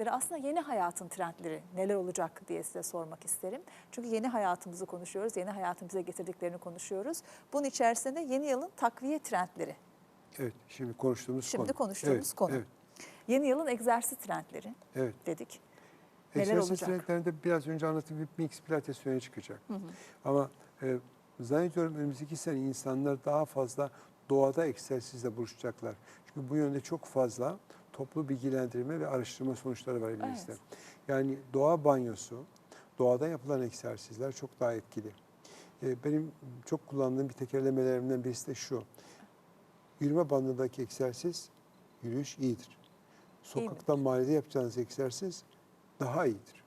trendleri aslında yeni hayatın trendleri neler olacak diye size sormak isterim. Çünkü yeni hayatımızı konuşuyoruz, yeni hayatın bize getirdiklerini konuşuyoruz. Bunun içerisinde yeni yılın takviye trendleri, Evet, şimdi konuştuğumuz konu. şimdi konuştuğumuz Evet, konu. Evet, Yeni yılın egzersiz trendleri evet. dedik. Neler Egzersiz olacak? trendlerinde biraz önce anlattığım gibi mix pilates öne çıkacak. Ama e, zannediyorum önümüzdeki sene insanlar daha fazla doğada egzersizle buluşacaklar. Çünkü bu yönde çok fazla toplu bilgilendirme ve araştırma sonuçları var elimizde. Evet. Yani doğa banyosu, doğada yapılan egzersizler çok daha etkili. E, benim çok kullandığım bir tekerlemelerimden birisi de şu. Yürüme bandındaki egzersiz, yürüyüş iyidir. Sokakta, mahallede yapacağınız egzersiz daha iyidir.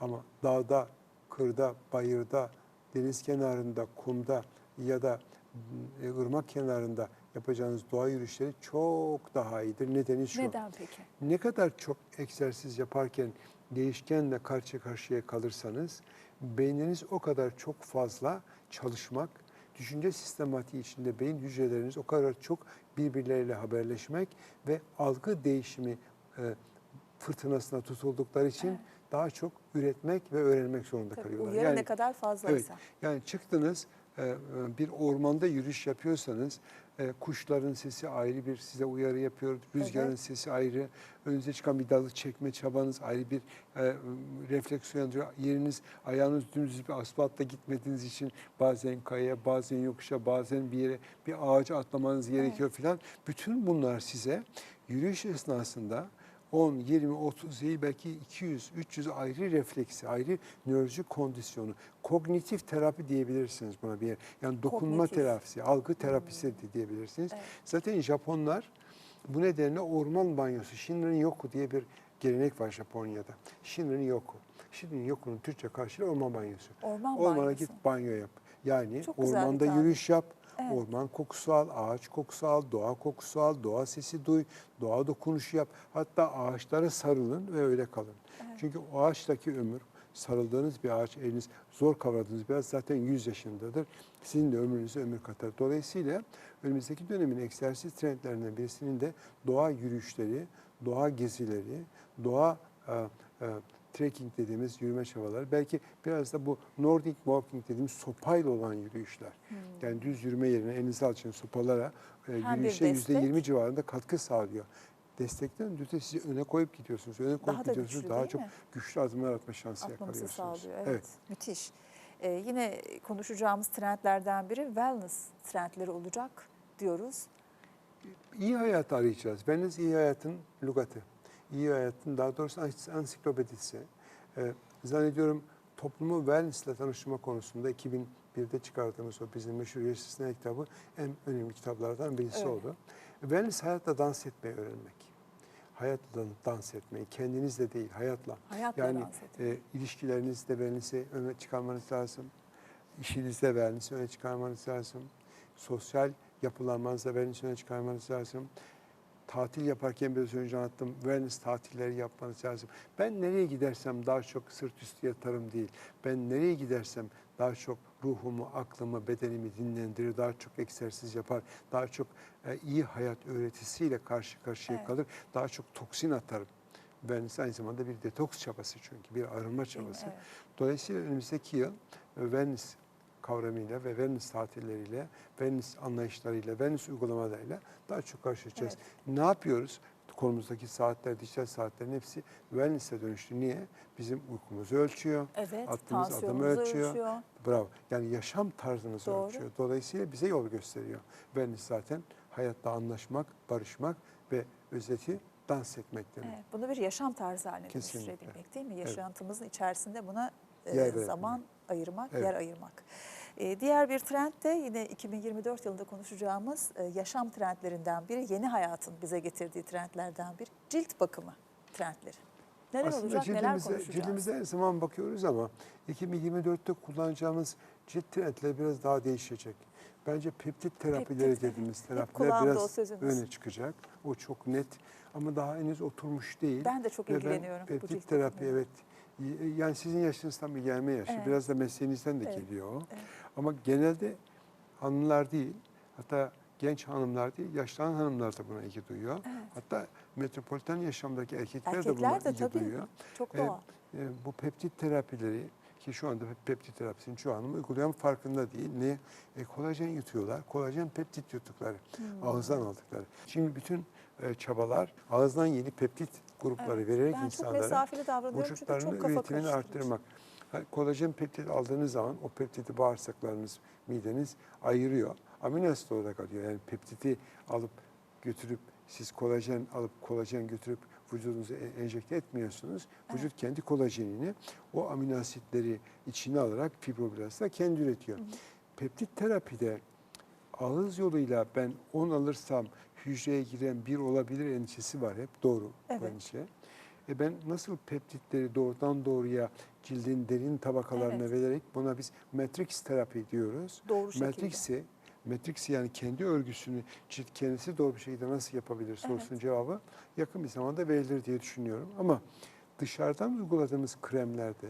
Ama dağda, kırda, bayırda, deniz kenarında, kumda ya da e, ırmak kenarında yapacağınız doğa yürüyüşleri çok daha iyidir. Nedeni şu. Neden peki? Ne kadar çok egzersiz yaparken değişkenle karşı karşıya kalırsanız beyniniz o kadar çok fazla çalışmak, düşünce sistematiği içinde beyin hücreleriniz o kadar çok birbirleriyle haberleşmek ve algı değişimi e, fırtınasına tutuldukları için daha çok üretmek ve öğrenmek zorunda Tabii, kalıyorlar. uyarı ne kadar fazlaysa. Evet, yani çıktınız bir ormanda yürüyüş yapıyorsanız e, kuşların sesi ayrı bir size uyarı yapıyor, rüzgarın Evet. sesi ayrı, önünüze çıkan bir dalı çekme çabanız ayrı bir e, refleks uyandırıyor. Yeriniz, ayağınız dümdüz bir asfaltta gitmediğiniz için bazen kayaya, bazen yokuşa, bazen bir yere bir ağaca atlamanız gerekiyor filan. Bütün bunlar size yürüyüş esnasında 10, 20, 30 değil belki 200, 300 ayrı refleksi, ayrı nörolojik kondisyonu, kognitif terapi diyebilirsiniz buna bir yer. Yani dokunma Kognitif. Hmm. terapisi, algı terapisi de diyebilirsiniz. Evet. Zaten Japonlar bu nedenle orman banyosu, Shinrin Yoku diye bir gelenek var Japonya'da. Shinrin Yoku. Shinrin Yoku'nun Türkçe karşılığı orman banyosu. Orman Ormana banyosu. git banyo yap. Yani Çok ormanda yürüyüş yap. Evet. Orman kokusu al, ağaç kokusu al, doğa kokusu al, doğa sesi duy, doğa dokunuşu yap. Hatta ağaçlara sarılın ve öyle kalın. Çünkü o ağaçtaki ömür, sarıldığınız bir ağaç, eliniz zor kavradığınız bir ağaç zaten 100 yaşındadır. Sizin de ömrünüze ömür katar. Dolayısıyla önümüzdeki dönemin egzersiz trendlerinden birisinin de doğa yürüyüşleri, doğa gezileri, doğa e, e, trekking dediğimiz yürüme çabaları. Belki biraz da bu Nordic walking dediğimiz sopayla olan yürüyüşler. Yani düz yürüme yerine elinize alçın sopalara e, yürüyüşe yüzde destek. yirmi civarında katkı sağlıyor. Destekten öte sizi öne koyup gidiyorsunuz. Öne koyup Daha da gidiyorsunuz. güçlü daha çok mi? güçlü adımlar atma şansı Atmamızı yakalıyorsunuz. sağlıyor. Evet, müthiş. Ee, yine konuşacağımız trendlerden biri wellness trendleri olacak diyoruz. İyi hayat arayacağız. Wellness iyi hayatın lügatı. İyi hayatın daha doğrusu ans- ansiklopedisi. Ee, zannediyorum toplumu wellness ile tanıştırma konusunda 2001'de çıkardığımız o bizim meşhur Yaşasın kitabı en önemli kitaplardan birisi Öyle. oldu. Wellness hayatla dans etmeyi öğrenmek. Hayatla dans etmeyi, kendinizle değil, hayatla. Hayatla yani e, ilişkilerinizde wellness'i öne çıkarmanız lazım. İşinizde wellness'i öne çıkarmanız lazım. Sosyal yapılanmanızda wellness'i öne çıkarmanız lazım. Tatil yaparken biraz önce anlattım. Wellness tatilleri yapmanız lazım. Ben nereye gidersem daha çok sırt üstü yatarım değil. Ben nereye gidersem daha çok ruhumu, aklımı, bedenimi dinlendirir, daha çok egzersiz yapar, daha çok e, iyi hayat öğretisiyle karşı karşıya Evet. kalır, daha çok toksin atarım. Wellness aynı zamanda bir detoks çabası çünkü, bir arınma çabası. Evet. Dolayısıyla önümüzdeki yıl e, wellness kavramıyla ve wellness tatilleriyle, wellness anlayışlarıyla, wellness uygulamalarıyla daha çok karşılaşacağız. Ne yapıyoruz? Konumuzdaki saatler, dijital saatlerin hepsi wellness'e dönüştü. Niye? Bizim uykumuzu ölçüyor, Evet, attığımız adımı ölçüyor. ölçüyor. Bravo. Yani yaşam tarzımızı Doğru. ölçüyor. Dolayısıyla bize yol gösteriyor. Wellness zaten hayatta anlaşmak, barışmak ve özeti dans etmek demek. Evet, bunu bir yaşam tarzı haline dönüştürebilmek değil mi? Evet. Yaşantımızın içerisinde buna e, zaman ayırmak, Evet. yer ayırmak. E, diğer bir trend de yine 2024 yılında konuşacağımız e, yaşam trendlerinden biri, yeni hayatın bize getirdiği trendlerden biri cilt bakımı trendleri. Neler Aslında olacak, neler konuşacağız? cildimize her zaman bakıyoruz ama 2024'te kullanacağımız cilt trendleri biraz daha değişecek. Bence peptit terapileri Peptit, dediğimiz terapiler biraz öne çıkacak. O çok net ama daha henüz oturmuş değil. Ben de çok Ve ilgileniyorum bu peptit cilt terapi evet. Y- Yani sizin yaşınızdan bir gelme yaşı. Evet. Biraz da mesleğinizden de Evet, geliyor evet. Ama genelde hanımlar değil hatta genç hanımlar değil, yaşlanan hanımlar da buna ilgi duyuyor. Evet. Hatta metropoliten yaşamdaki erkekler, de Erkekler buna de ilgi tabii. duyuyor. Çok E, doğal. e, bu peptit terapileri ki şu anda peptit terapisini çoğu hanım uygulayan farkında değil. Ne? E, kolajen yutuyorlar. Kolajen peptit yuttukları. Hmm. Ağızdan aldıkları. Şimdi bütün e, çabalar ağızdan yeni peptit grupları Evet. vererek Ben çok insanlara mesafeli davranıyorum çünkü vücutlarının üretimini arttırmak. Kolajen peptit aldığınız zaman o peptidi bağırsaklarınız, mideniz ayırıyor. Amino asit olarak alıyor. Yani peptidi alıp götürüp siz kolajen alıp kolajen götürüp vücudunuza e- enjekte etmiyorsunuz. Vücut kendi kolajenini o amino asitleri içine alarak fibroblastla kendi üretiyor. Peptit terapide ağız yoluyla ben 10 alırsam hücreye giren bir olabilir endişesi var hep doğru Evet. endişe. E ben nasıl peptitleri doğrudan doğruya cildin derin tabakalarına Evet. vererek buna biz matrix terapi diyoruz. Doğru şekilde. Matrix'i Matrix yani kendi örgüsünü cilt kendisi doğru bir şekilde nasıl yapabilir sorusunun cevabı yakın bir zamanda verilir diye düşünüyorum. Ama dışarıdan uyguladığımız kremlerde,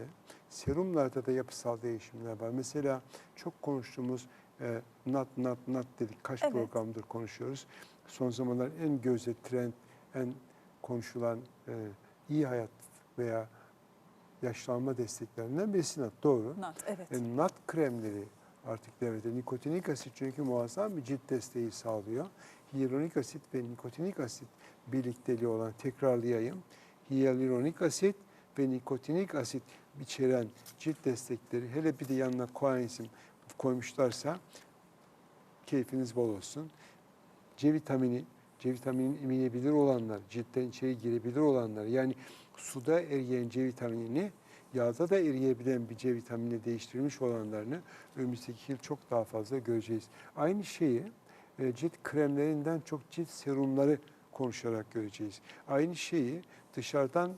serumlarda da yapısal değişimler var. Mesela çok konuştuğumuz e, nat nat nat dedik kaç Evet. programdır konuşuyoruz. Son zamanlar en gözde trend, en konuşulan e, iyi hayat veya yaşlanma desteklerinden birisi nat. Doğru. Nat, evet. E, nat kremleri artık devrede. Nikotinik asit çünkü muazzam bir cilt desteği sağlıyor. Hyaluronik asit ve nikotinik asit birlikteliği olan tekrarlayayım. Hyaluronik asit ve nikotinik asit içeren cilt destekleri hele bir de yanına koenzim koymuşlarsa keyfiniz bol olsun. C vitamini, C vitaminin emilebilir olanlar, ciltten içeri girebilir olanlar yani suda eriyen C vitaminini yağda da eriyebilen bir C vitaminiyle değiştirilmiş olanlarını önümüzdeki yıl çok daha fazla göreceğiz. Aynı şeyi e, cilt kremlerinden çok cilt serumları konuşarak göreceğiz. Aynı şeyi dışarıdan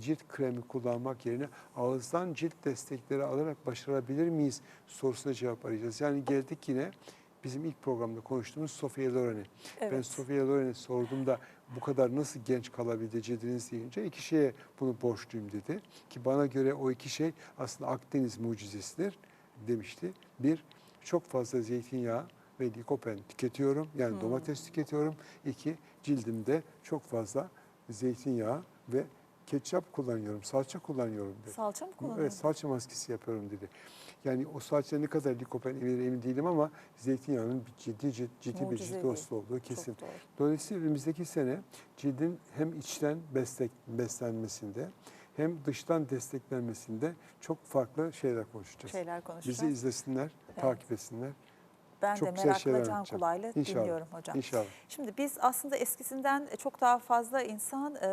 cilt kremi kullanmak yerine ağızdan cilt destekleri alarak başarabilir miyiz sorusuna cevap arayacağız. Yani geldik yine bizim ilk programda konuştuğumuz Sofia Loren'e. Ben Evet. Sofia Loren'e sorduğumda bu kadar nasıl genç kalabildi cildiniz deyince iki şeye bunu borçluyum dedi. Ki bana göre o iki şey aslında Akdeniz mucizesidir demişti. Bir, çok fazla zeytinyağı ve likopen tüketiyorum. Yani Hmm. domates tüketiyorum. İki, cildimde çok fazla zeytinyağı ve ketçap kullanıyorum, salça kullanıyorum dedi. Salça mı kullanıyorsun? Evet, salça maskesi yapıyorum dedi. Yani o salça ne kadar likopen emin, emin değilim ama zeytinyağının bir ciddi ciddi, ciddi bir cilt dostu olduğu kesin. Dolayısıyla önümüzdeki sene cildin hem içten beslek, beslenmesinde hem dıştan desteklenmesinde çok farklı şeyler konuşacağız. Şeyler konuşacağız. Bizi izlesinler, takip etsinler. Ben çok de merakla can kulağıyla İnşallah. dinliyorum hocam. İnşallah. Şimdi biz aslında eskisinden çok daha fazla insan e,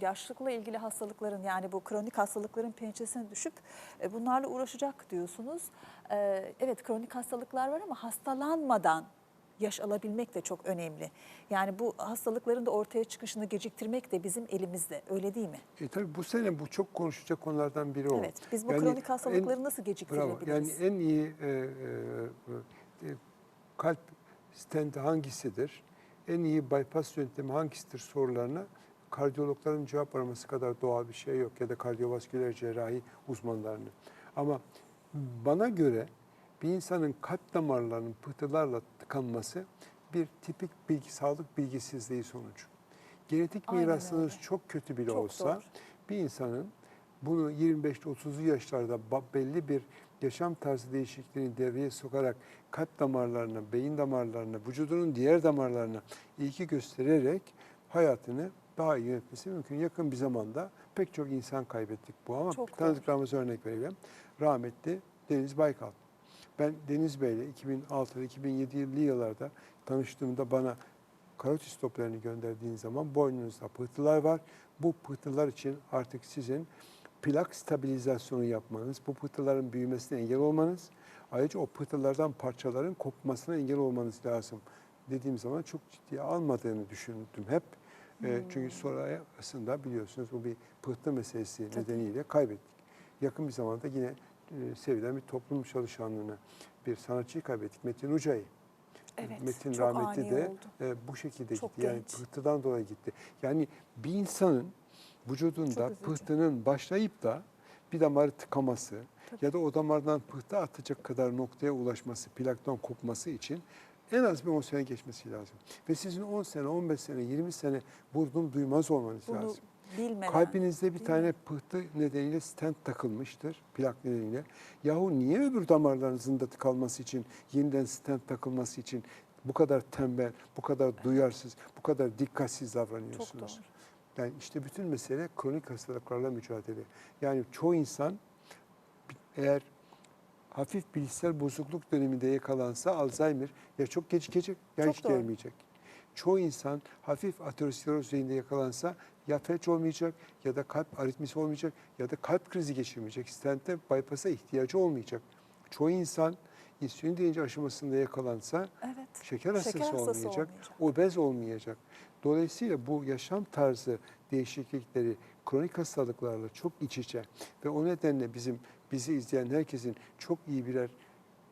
yaşlılıkla ilgili hastalıkların yani bu kronik hastalıkların pençesine düşüp e, bunlarla uğraşacak diyorsunuz. E, evet kronik hastalıklar var ama hastalanmadan yaş alabilmek de çok önemli. Yani bu hastalıkların da ortaya çıkışını geciktirmek de bizim elimizde öyle değil mi? E tabii bu sene bu çok konuşacak konulardan biri o. Evet biz bu Yani kronik en- hastalıkları nasıl Bravo. geciktirebiliriz? Yani en iyi e, e, e, kalp stenti hangisidir? En iyi bypass yöntemi hangisidir sorularına kardiyologların cevap araması kadar doğal bir şey yok ya da kardiyovasküler cerrahi uzmanlarının. Ama bana göre bir insanın kalp damarlarının pıhtılarla tıkanması bir tipik bilgi, sağlık bilgisizliği sonucu. Genetik Aynen mirasınız öyle. çok kötü bile Çok olsa doğru. bir insanın bunu 25-30'lu yaşlarda belli bir yaşam tarzı değişikliğini devreye sokarak kalp damarlarına, beyin damarlarına, vücudunun diğer damarlarına ilgi göstererek hayatını daha iyi yönetmesi mümkün. Yakın bir zamanda pek çok insan kaybettik bu ama Çok doğru. tanıdıklarımıza örnek verelim. Rahmetli Deniz Baykal. Ben Deniz Bey'le 2006-2007'li yıllarda tanıştığımda bana karotis toplarını gönderdiğin zaman boynunuzda pıhtılar var. Bu pıhtılar için artık sizin plak stabilizasyonu yapmanız, bu pıhtıların büyümesine engel olmanız, ayrıca o pıhtılardan parçaların kopmasına engel olmanız lazım dediğim zaman çok ciddiye almadığını düşündüm hep. E, çünkü sonrasında biliyorsunuz bu bir pıhtı meselesi Tabii. nedeniyle kaybettik. Yakın bir zamanda yine e, sevilen bir toplum çalışanlığını, bir sanatçıyı kaybettik. Metin Uca'yı. Evet, Metin rahmetli de oldu. e, bu şekilde Çok gitti. Yani genç. pıhtıdan dolayı gitti. Yani bir insanın vücudunda Çok pıhtının başlayıp da bir damarı tıkaması Tabii. ya da o damardan pıhtı atacak kadar noktaya ulaşması, plaktan kopması için en az bir 10 sene geçmesi lazım. Ve sizin 10 sene, 15 sene, 20 sene vurdum duymaz olmanız Bunu lazım. bilmeden. Kalbinizde bir tane pıhtı nedeniyle stent takılmıştır, plak nedeniyle. Yahu niye öbür damarlarınızın da tıkalması için, yeniden stent takılması için bu kadar tembel, bu kadar duyarsız, bu kadar dikkatsiz Çok davranıyorsunuz? doğru. Yani işte bütün mesele kronik hastalıklarla mücadele. Yani çoğu insan eğer hafif bilişsel bozukluk döneminde yakalansa Alzheimer ya çok gecikecek ya Çok hiç doğru. gelmeyecek. Çoğu insan hafif ateroskleroz düzeyinde yakalansa ya felç olmayacak ya da kalp aritmisi olmayacak ya da kalp krizi geçirmeyecek. Stent'te bypass'a ihtiyacı olmayacak. Çoğu insan insülin direnci aşamasında yakalansa Evet. şeker hastası, Şeker hastası olmayacak, olmayacak. obez olmayacak. Dolayısıyla bu yaşam tarzı değişiklikleri kronik hastalıklarla çok iç içe ve o nedenle bizim bizi izleyen herkesin çok iyi birer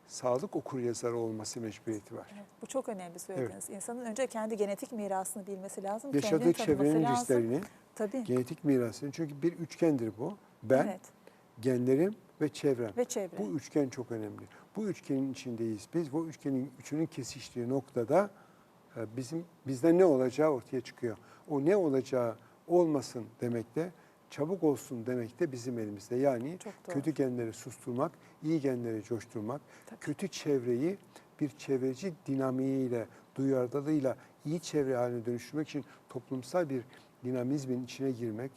sağlık okuryazarı olması mecburiyeti var. Evet, bu çok önemli söylediğiniz. İnsanın önce kendi genetik mirasını bilmesi lazım. Yaşadığı çevrenin lazım. risklerini, Tabii. genetik mirasını çünkü bir üçgendir bu. Ben, evet. genlerim ve çevrem. Ve çevre. Bu üçgen çok önemli. Bu üçgenin içindeyiz. Biz bu üçgenin üçünün kesiştiği noktada bizim bizde ne olacağı ortaya çıkıyor. O ne olacağı olmasın demek de çabuk olsun demek de bizim elimizde. Yani kötü genleri susturmak, iyi genleri coşturmak, Tabii. kötü çevreyi bir çevreci dinamiğiyle, duyarlılığıyla iyi çevre haline dönüştürmek için toplumsal bir dinamizmin içine girmek,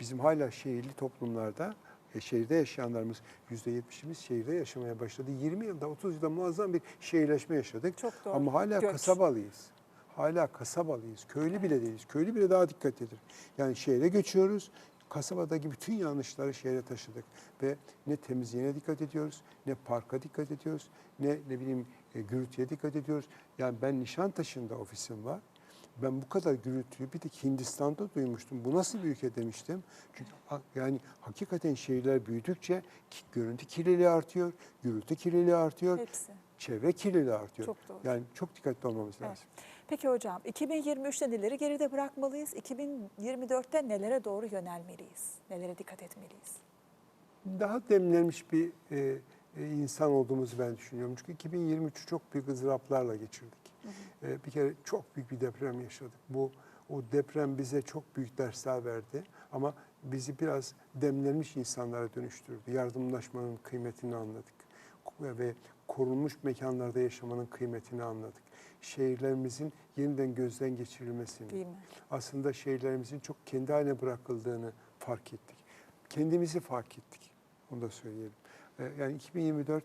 bizim hala şehirli toplumlarda e, şehirde yaşayanlarımız %70'imiz şehirde yaşamaya başladı. 20 yılda 30 yılda muazzam bir şehirleşme yaşadık. Çok doğru. Ama hala Göç. kasabalıyız. Hala kasabalıyız. Köylü bile değiliz. Köylü bile daha dikkat edilir. Yani şehre göçüyoruz. Kasabadaki bütün yanlışları şehre taşıdık. Ve ne temizliğine dikkat ediyoruz, ne parka dikkat ediyoruz, ne ne bileyim e, gürültüye dikkat ediyoruz. Yani ben Nişantaşı'nda ofisim var. Ben bu kadar gürültüyü bir tek Hindistan'da duymuştum. Bu nasıl bir ülke demiştim. Çünkü yani hakikaten şehirler büyüdükçe görüntü kirliliği artıyor, gürültü kirliliği artıyor, Hepsi. çevre kirliliği artıyor. Çok doğru. Yani çok dikkatli olmamız Evet. lazım. Peki hocam 2023'te neleri geride bırakmalıyız? 2024'te nelere doğru yönelmeliyiz? Nelere dikkat etmeliyiz? Daha demlenmiş bir e, e, insan olduğumuzu ben düşünüyorum. Çünkü 2023'ü çok büyük ızdıraplarla geçirdik. E, bir kere çok büyük bir deprem yaşadık. Bu o deprem bize çok büyük dersler verdi ama bizi biraz demlenmiş insanlara dönüştürdü. Yardımlaşmanın kıymetini anladık ve korunmuş mekanlarda yaşamanın kıymetini anladık. Şehirlerimizin yeniden gözden geçirilmesini, Değil mi? aslında şehirlerimizin çok kendi haline bırakıldığını fark ettik. Kendimizi fark ettik. Onu da söyleyelim. Ee, Yani 2024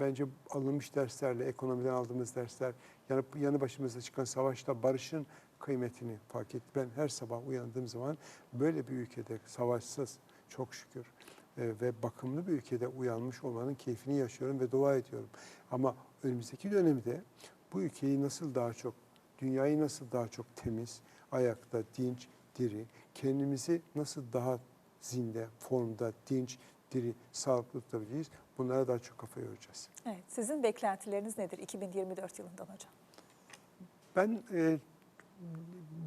bence alınmış derslerle, ekonomiden aldığımız dersler, yanı, yanı başımızda çıkan savaşta barışın kıymetini fark ettik. Ben her sabah uyandığım zaman böyle bir ülkede savaşsız çok şükür e, ve bakımlı bir ülkede uyanmış olmanın keyfini yaşıyorum ve dua ediyorum. Ama önümüzdeki dönemde bu ülkeyi nasıl daha çok, dünyayı nasıl daha çok temiz, ayakta, dinç, diri, kendimizi nasıl daha zinde, formda, dinç, diri, sağlıklı tutabiliriz bunlara daha çok kafa yoracağız. Evet. Sizin beklentileriniz nedir 2024 yılından hocam? Ben e,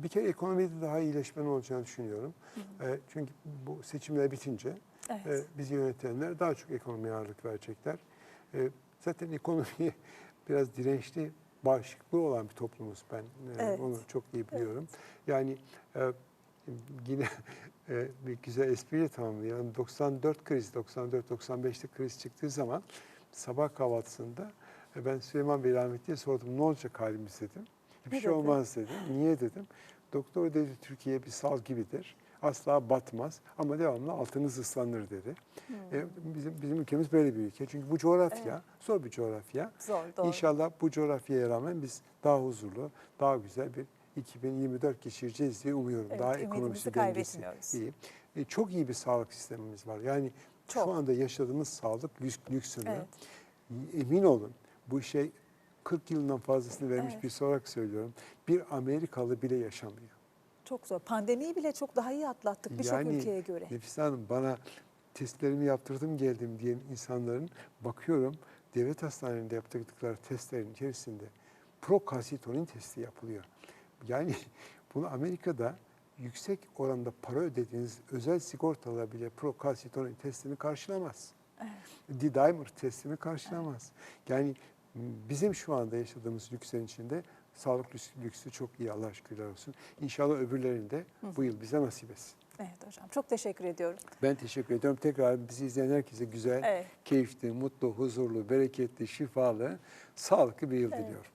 bir kere ekonomide daha iyileşmenin olacağını düşünüyorum. E, çünkü bu seçimler bitince Evet. e, bizi yönetenler daha çok ekonomiye ağırlık verecekler. E, zaten ekonomiye biraz dirençli, bağışıklığı olan bir toplumuz ben. E, Evet. Onu çok iyi biliyorum. Yani e, yine e, bir güzel espriyle tamamlayalım. 94 kriz, 94-95'te kriz çıktığı zaman sabah kahvaltısında e, ben Süleyman Bey rahmetliye sordum ne olacak halimiz dedim. Ne şey dedi? olmaz dedim. Niye dedim. Doktor dedi Türkiye bir sal gibidir. Asla batmaz ama devamlı altınız ıslanır dedi. Hmm. E, bizim bizim ülkemiz böyle bir ülke. Çünkü bu coğrafya Evet. zor bir coğrafya. Zor, doğru. İnşallah bu coğrafyaya rağmen biz daha huzurlu, daha güzel bir 2024 geçireceğiz diye umuyorum. Evet, daha ekonomisi dengesi iyi. E, çok iyi bir sağlık sistemimiz var. Yani Çok. şu anda yaşadığımız sağlık lüks, lüksünü Evet. emin olun bu şey 40 yıldan fazlasını vermiş Evet. birisi olarak söylüyorum. Bir Amerikalı bile yaşamıyor. Çok zor. Pandemiyi bile çok daha iyi atlattık birçok Yani ülkeye göre. Nefise Hanım bana testlerimi yaptırdım geldim diyen insanların bakıyorum devlet hastanelerinde yaptırdıkları testlerin içerisinde prokalsitonin testi yapılıyor. Yani bunu Amerika'da yüksek oranda para ödediğiniz özel sigortalar bile prokalsitonin testini karşılamaz. D-dimer testini karşılamaz. Yani Bizim şu anda yaşadığımız lükslerin içinde sağlık lüks- lüksü çok iyi Allah'a şükürler olsun. İnşallah öbürlerini de bu yıl bize nasip etsin. Evet hocam çok teşekkür ediyorum. Ben teşekkür ediyorum. Tekrar bizi izleyen herkese güzel, Evet. keyifli, mutlu, huzurlu, bereketli, şifalı, sağlıklı bir yıl diliyorum.